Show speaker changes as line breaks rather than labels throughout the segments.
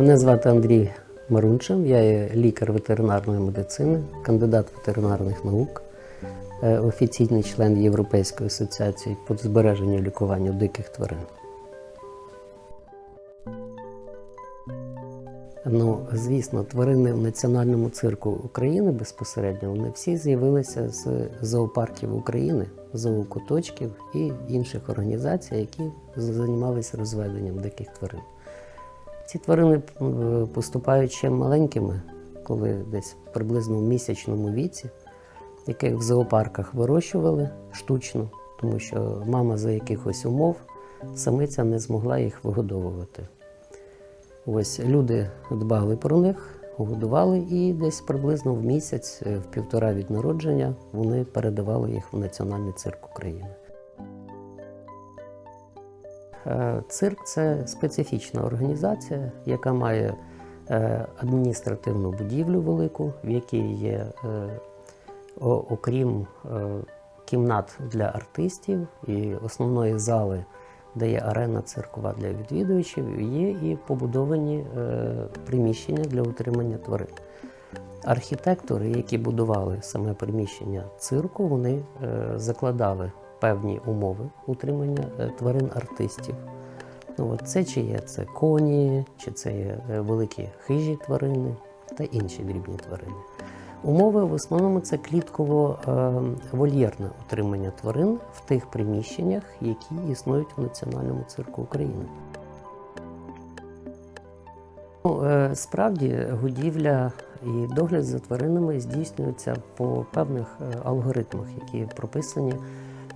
Мене звати Андрій Марунчин, я є лікар ветеринарної медицини, кандидат ветеринарних наук, е, офіційний член Європейської асоціації по збереженню і лікуванню диких тварин. Ну, звісно, тварини в Національному цирку України безпосередньо вони всі з'явилися з зоопарків України, зоокуточків і інших організацій, які займалися розведенням диких тварин. Ці тварини е, поступають ще маленькими, коли десь приблизно в місячному віці, яких в зоопарках вирощували штучно, тому що мама за якихось умов самиця не змогла їх вигодовувати. Ось люди дбали про них, годували і десь приблизно в місяць, е, в півтора від народження, вони передавали їх в Національний цирк України. Е, Цирк це специфічна організація, яка має е, адміністративну будівлю велику, в якій є, е, окрім кімнат для артистів і основної зали, де є арена циркова для відвідувачів, є і побудовані приміщення для утримання тварин. Архітектори, які будували саме приміщення цирку, вони закладали певні умови утримання е, тварин артистів. Ну, от це чи є це коні, чи це є е, великі хижі тварини та інші дрібні тварини. Умови в основному це клітково-вольєрне утримання тварин в тих приміщеннях, які існують в Національному цирку України. Ну, е, Справді годівля і догляд за тваринами здійснюється по певних е, алгоритмах, які прописані.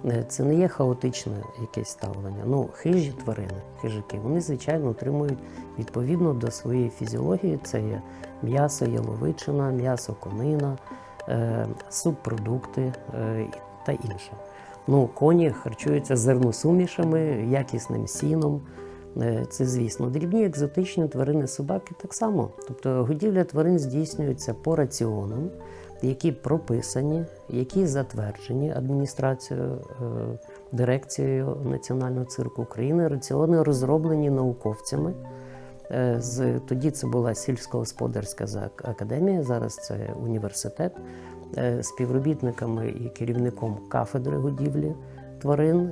Е, Це не є хаотичне якесь ставлення. Ну, хижі тварини, хижаки, вони звичайно отримують відповідно до своєї фізіології. Це є м'ясо, яловичина, м'ясо конина, е, субпродукти е, та інше. Ну, коні харчуються зерносумішами, якісним сіном. Це, звісно, дрібні екзотичні тварини, собаки так само. Тобто годівля тварин здійснюється по раціонам, які прописані, які затверджені адміністрацією, е, дирекцією Національного цирку України. Раціони розроблені науковцями. Е, тоді це була сільськогосподарська академія, зараз це університет, е, співробітниками і керівником кафедри годівлі тварин.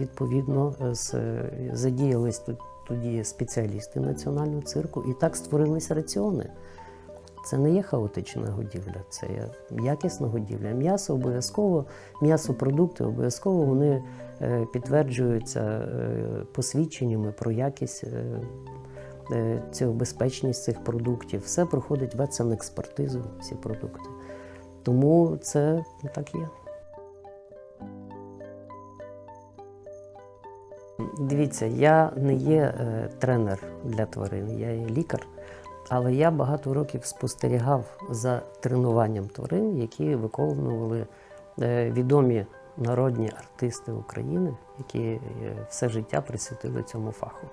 Відповідно, задіялись тоді спеціалісти національного цирку, і так створились раціони. Це не є хаотична годівля, це є якісна годівля. М'ясо обов'язково, м'ясопродукти обов'язково вони е, підтверджуються е, посвідченнями про якість е, е, безпечність цих продуктів. Все проходить ветсанекспертизу, всі продукти. Тому це так є. Дивіться, я не є тренер для тварин, я є лікар, але я багато років спостерігав за тренуванням тварин, які виконували е, відомі народні артисти України, які е, все життя присвятили цьому фаху.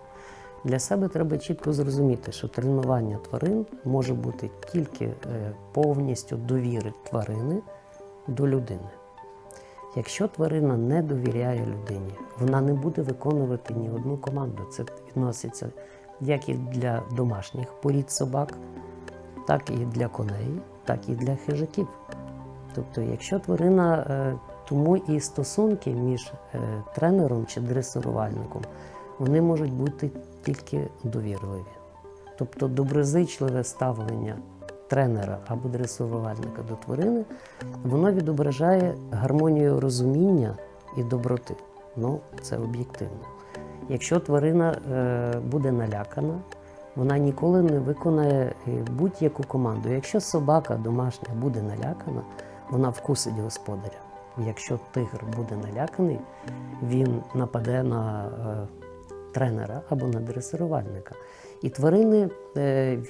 Для себе треба чітко зрозуміти, що тренування тварин може бути тільки е, повністю довіри тварини до людини. Якщо тварина не довіряє людині, вона не буде виконувати ні одну команду. Це відноситься як і для домашніх порід собак, так і для коней, так і для хижаків. Тобто, якщо тварина, е, тому і стосунки між е, тренером чи дресирувальником, вони можуть бути тільки довірливі. Тобто доброзичливе ставлення тренера або дресирувальника до тварини, воно відображає гармонію розуміння і доброти. Ну, це об'єктивно. Якщо тварина е, буде налякана, вона ніколи не виконає е, будь-яку команду. Якщо собака домашня буде налякана, вона вкусить господаря. Якщо тигр буде наляканий, він нападе на е, тренера або на дресирувальника. І тварини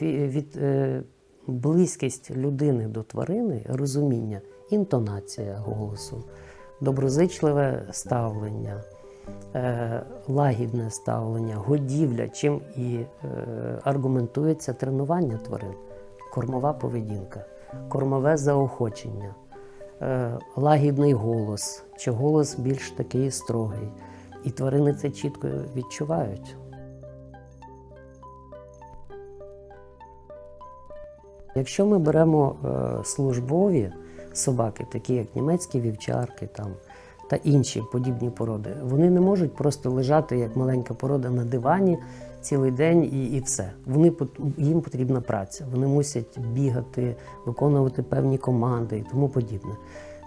від близькість людини до тварини, розуміння, інтонація голосу, доброзичливе ставлення, лагідне ставлення, годівля, чим і е, аргументується тренування тварин, кормова поведінка, кормове заохочення, е, лагідний голос, чи голос більш такий строгий. І тварини це чітко відчувають. Якщо ми беремо е, службові собаки, такі як німецькі вівчарки там, та інші подібні породи, вони не можуть просто лежати як маленька порода на дивані цілий день і, і все. Вони, їм потрібна праця, вони мусять бігати, виконувати певні команди і тому подібне.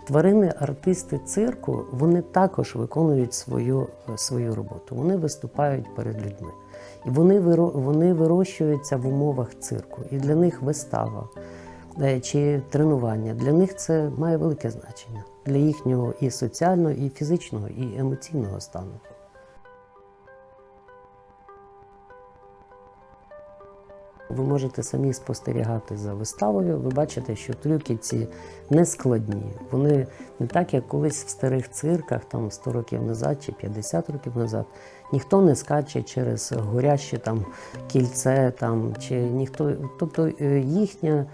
Тварини, артисти цирку, вони також виконують свою, е, свою роботу. Вони виступають перед людьми. І вони, вони вирощуються в умовах цирку. І для них вистава е, чи тренування для них це має велике значення для їхнього і соціального, і фізичного, і емоційного стану. Ви можете самі спостерігати за виставою. Ви бачите, що трюки ці не складні. Вони не так, як колись в старих цирках, там 100 років назад чи 50 років назад. Ніхто не скаче через горяще там кільце, там чи ніхто. Тобто е, їхня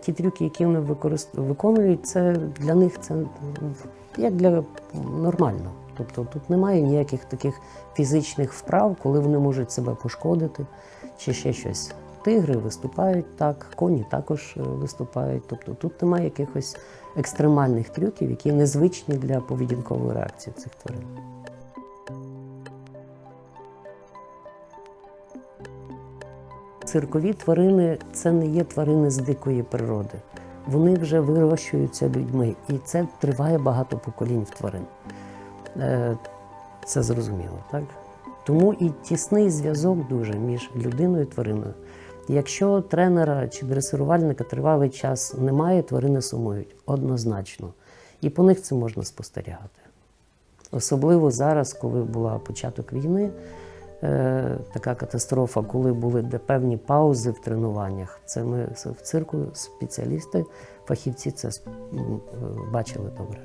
ті трюки, які вони виконують, це для них це як для нормально. Тобто тут немає ніяких таких фізичних вправ, коли вони можуть себе пошкодити чи ще щось. Тигри виступають так, коні також е, виступають. Тобто тут немає якихось екстремальних трюків, які незвичні для поведінкової реакції цих тварин. Циркові тварини це не є тварини з дикої природи. Вони вже вирощуються людьми, і це триває багато поколінь в тварин. Е, Це зрозуміло, так? Тому і тісний зв'язок дуже між людиною і твариною. Якщо тренера чи дресирувальника тривалий час немає, тварини сумують однозначно. І по них це можна спостерігати. Особливо зараз, коли була початок війни, така катастрофа, коли були певні паузи в тренуваннях. Це ми в цирку спеціалісти, фахівці це е, бачили добре.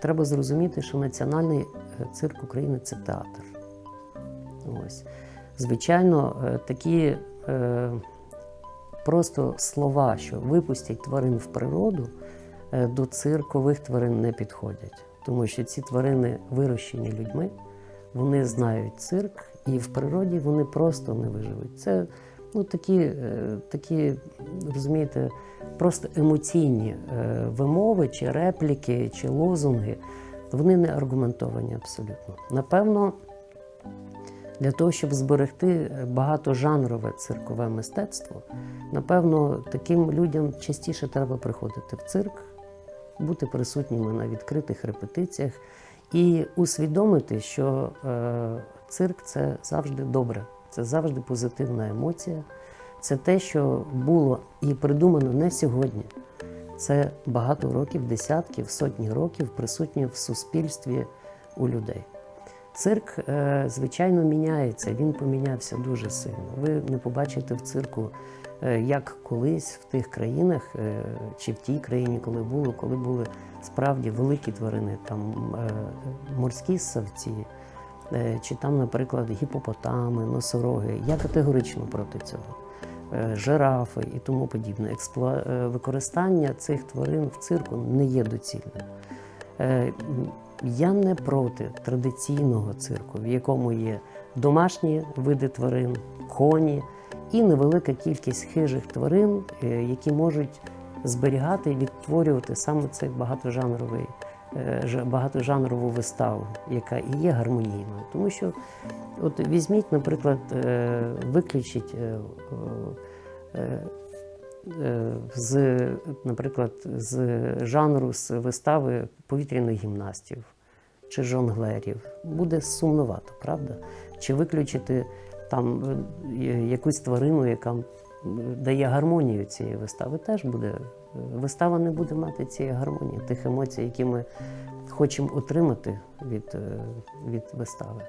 Треба зрозуміти, що національний е, цирк України це театр. Ось. Звичайно, е, такі е, просто слова, що випустять тварин в природу, е, до циркових тварин не підходять. Тому що ці тварини вирощені людьми, вони знають цирк, і в природі вони просто не виживуть. Це ну, такі, е, такі, розумієте, просто емоційні е, вимови, чи репліки, чи лозунги. Вони не аргументовані абсолютно. Напевно, для того, щоб зберегти багатожанрове циркове мистецтво, напевно, таким людям частіше треба приходити в цирк, бути присутніми на відкритих репетиціях і усвідомити, що е, цирк це завжди добре, це завжди позитивна емоція. Це те, що було і придумано не сьогодні. Це багато років, десятків, сотні років присутнє в суспільстві у людей. Цирк, е, звичайно, міняється. Він помінявся дуже сильно. Ви не побачите в цирку, е, як колись в тих країнах, е, чи в тій країні, коли було, коли були справді великі тварини, там морські ссавці, е, чи там, наприклад, гіпопотами, носороги. Я категорично проти цього. Жирафи і тому подібне. Експла... е, Використання цих тварин в цирку не є доцільним. Е, Я не проти традиційного цирку, в якому є домашні види тварин, коні і невелика кількість хижих тварин, е, які можуть зберігати і відтворювати саме цей багатожанровий, е, багатожанрову виставу, яка і є гармонійною. Тому що, от візьміть, наприклад, виключіть. Е, з, наприклад, з жанру з вистави повітряних гімнастів чи жонглерів. Буде сумновато, правда? Чи виключити там е, якусь тварину, яка дає гармонію цієї вистави, теж буде. е, Вистава не буде мати цієї гармонії, тих емоцій, які ми хочемо отримати від, від вистави.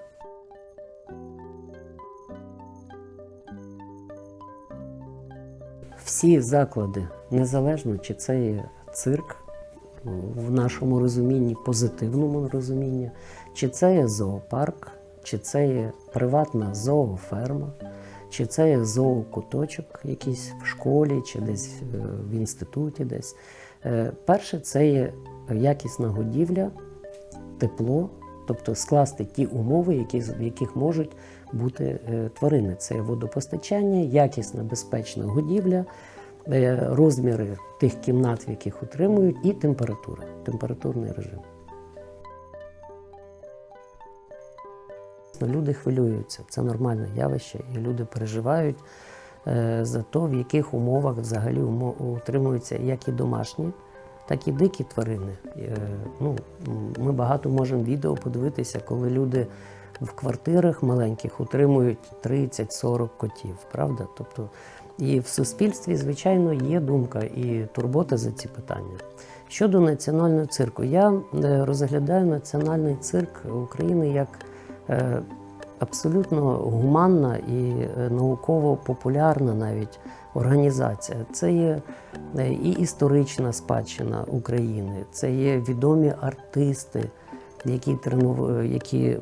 Всі заклади, незалежно чи це є цирк в нашому розумінні, позитивному розумінні, чи це є зоопарк, чи це є приватна зооферма, чи це є зоокуточок якийсь в школі, чи десь е, в інституті десь. Е, Перше, це є якісна годівля, тепло тобто скласти ті умови, які, в яких можуть бути е, тварини. Це водопостачання, якісна безпечна годівля, е, розміри тих кімнат, в яких утримують, і температура, температурний режим. Люди хвилюються, це нормальне явище, і люди переживають е, за те, в яких умовах взагалі утримуються як і домашні, так і дикі тварини. Е, ну, ми багато можемо відео подивитися, коли люди в квартирах маленьких утримують 30-40 котів, правда? Тобто, і в суспільстві, звичайно, є думка і турбота за ці питання. Щодо національного цирку, я е, розглядаю національний цирк України як е, абсолютно гуманна і е, науково-популярна навіть організація. Це є е, і історична спадщина України, це є відомі артисти, які, тренув... які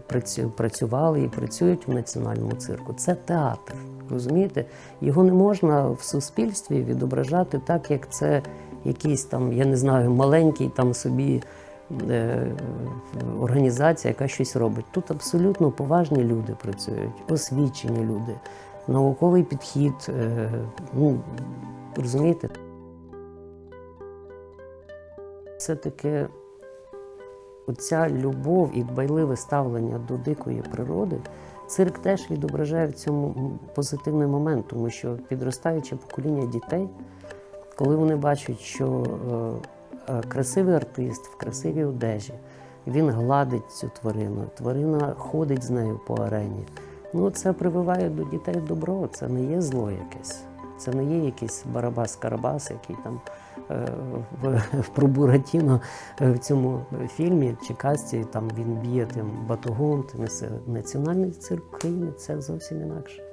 працювали і працюють в національному цирку. Це театр. Розумієте? Його не можна в суспільстві відображати так, як це якийсь там, я не знаю, маленький там собі е, організація, яка щось робить. Тут абсолютно поважні люди працюють, освічені люди, науковий підхід. е, Ну, розумієте? Це таке оця любов і дбайливе ставлення до дикої природи. Цирк теж відображає в цьому позитивний момент, тому що підростаюче покоління дітей, коли вони бачать, що е, красивий артист в красивій одежі, він гладить цю тварину, тварина ходить з нею по арені. Ну, це прививає до дітей добро, це не є зло якесь. Це не є якийсь Барабас-Карабас, який там е, в, про Буратіно е, в цьому фільмі чи касті там він б'є тим батогом, тим несе. національний цирк країни, це зовсім інакше.